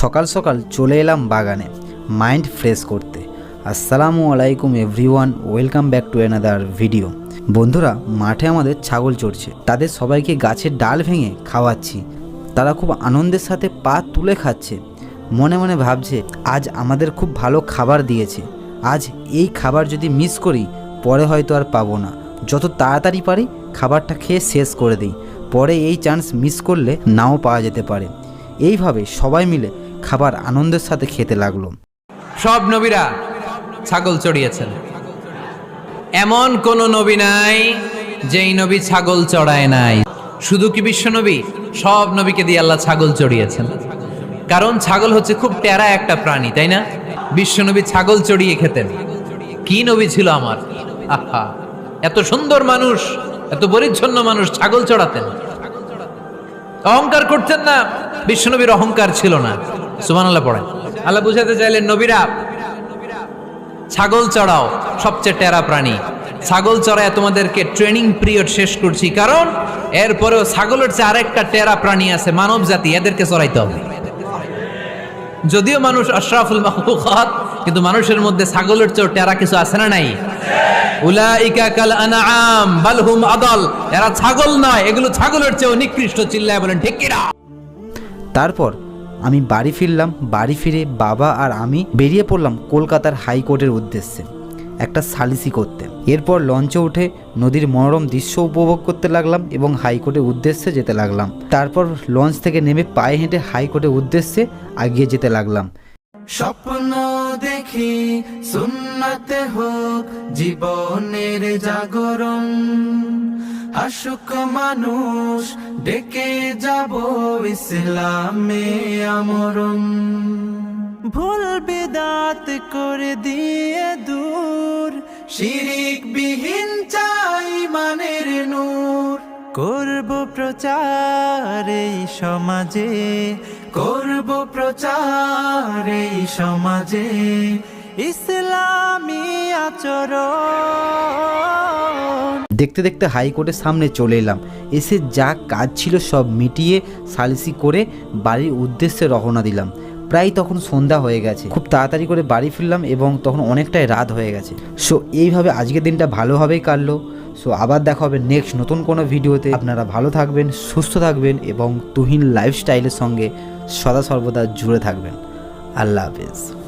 সকাল সকাল চলে এলাম বাগানে, মাইন্ড ফ্রেশ করতে। আসসালামু আলাইকুম everyone, welcome back to another video. বন্ধুরা, মাঠে আমাদের ছাগল চড়ছে, তাদের সবাইকে গাছের ডাল ভেঙে খাওয়াচ্ছি। তারা খুব আনন্দের সাথে পা তুলে খাচ্ছে। মনে মনে ভাবছে, আজ আমাদের খুব ভালো খাবার দিয়েছে। আজ এই খাবার যদি মিস করি, পরে হয়তো আর পাবো না। যত তাড়াতাড়ি পারি, খাবারটা খেয়ে শেষ করে দিই। পরে এই চান্স মিস করলে নাও পাওয়া যেতে পারে। এইভাবে সবাই মিলে খাবার আনন্দের সাথে খেতে লাগল। সব নবীরা ছাগল চড়িয়েছেন। এমন কোন নবী নাই যেই নবী ছাগল চড়ায় নাই। শুধু কি বিশ্ব নবী? সব নবীকে দিয়ে আল্লাহ ছাগল চড়িয়েছেন। কারণ ছাগল হচ্ছে খুব টেরা একটা প্রাণী, তাই না? বিশ্ব নবী ছাগল চড়িয়ে খেতেন। কি নবী ছিল আমার? আহা! এত সুন্দর মানুষ, এত পরিচ্ছন্ন মানুষ ছাগল চড়াতেন। অহংকার করতেন না বিশ্বনবীর অহংকার ছিল না। সুমান আল্লাহ পড়েন আল্লাহ বুঝাতে চাইলেন, নবীরা, ছাগল চড়াও, সবচেয়ে টেরা প্রাণী। ছাগল চড়ায় তোমাদেরকে ট্রেনিং পিরিয়ড শেষ করছি, কারণ এরপরেও ছাগলের চেয়ে আরেকটা টেরা প্রাণী আছে মানব জাতি এদেরকে চড়াইতে হবে। যদিও মানুষ আশরাফুল মাহবুকাত কিন্তু মানুষের মধ্যে ছাগলের চেয়েও টেরা কিছু আছে না নাই? উলাইকা কাল আনআম, বাল হুম আদল। এরা ছাগল নয়, এগুলো ছাগলের চেয়েও নিকৃষ্ট, চিল্লায় বলেন, ঠিক তারপর আমি বাড়ি ফিরলাম, বাড়ি ফিরে বাবা আর আমি বেরিয়ে পড়লাম কলকাতার হাইকোর্টের উদ্দেশ্যে, একটা সালিসি করতে। এরপর লঞ্চে উঠে নদীর মনোরম দৃশ্য উপভোগ করতে লাগলাম এবং হাইকোর্টের উদ্দেশ্যে যেতে লাগলাম। তারপর লঞ্চ থেকে নেমে পায়ে হেঁটে হাইকোর্টের উদ্দেশ্যে এগিয়ে যেতে লাগলাম। স্বপ্ন দেখি সুন্নাতে হোক, জীবনের জাগরণ। হাসুক মানুষ ডেকে যাব ইসলামে আমরণ। ভুল বেদাত করে দিয়ে দূর শিরিক বিহীন চাই মানের নূর। করব প্রচার এই সমাজে, করব প্রচার এই সমাজে, ইসলামী আচরণ। দেখতে দেখতে হাইকোর্টের সামনে চলে এলাম। এসে যা কাজ ছিল সব মিটিয়ে সালিসি করে বাড়ির উদ্দেশ্যে রওনা দিলাম। প্রায় তখন সন্ধ্যা হয়ে গেছে। খুব তাড়াতাড়ি করে বাড়ি ফিরলাম এবং তখন অনেকটাই রাত হয়ে গেছে। সো, এইভাবে আজকের দিনটা ভালোভাবেই কাটলো সো, আবার দেখা হবে নেক্সট নতুন কোনো ভিডিওতে। আপনারা ভালো থাকবেন, সুস্থ থাকবেন এবং তুহিন লাইফস্টাইলের সঙ্গে সদা সর্বদা জুড়ে থাকবেন। আল্লাহ হাফেজ।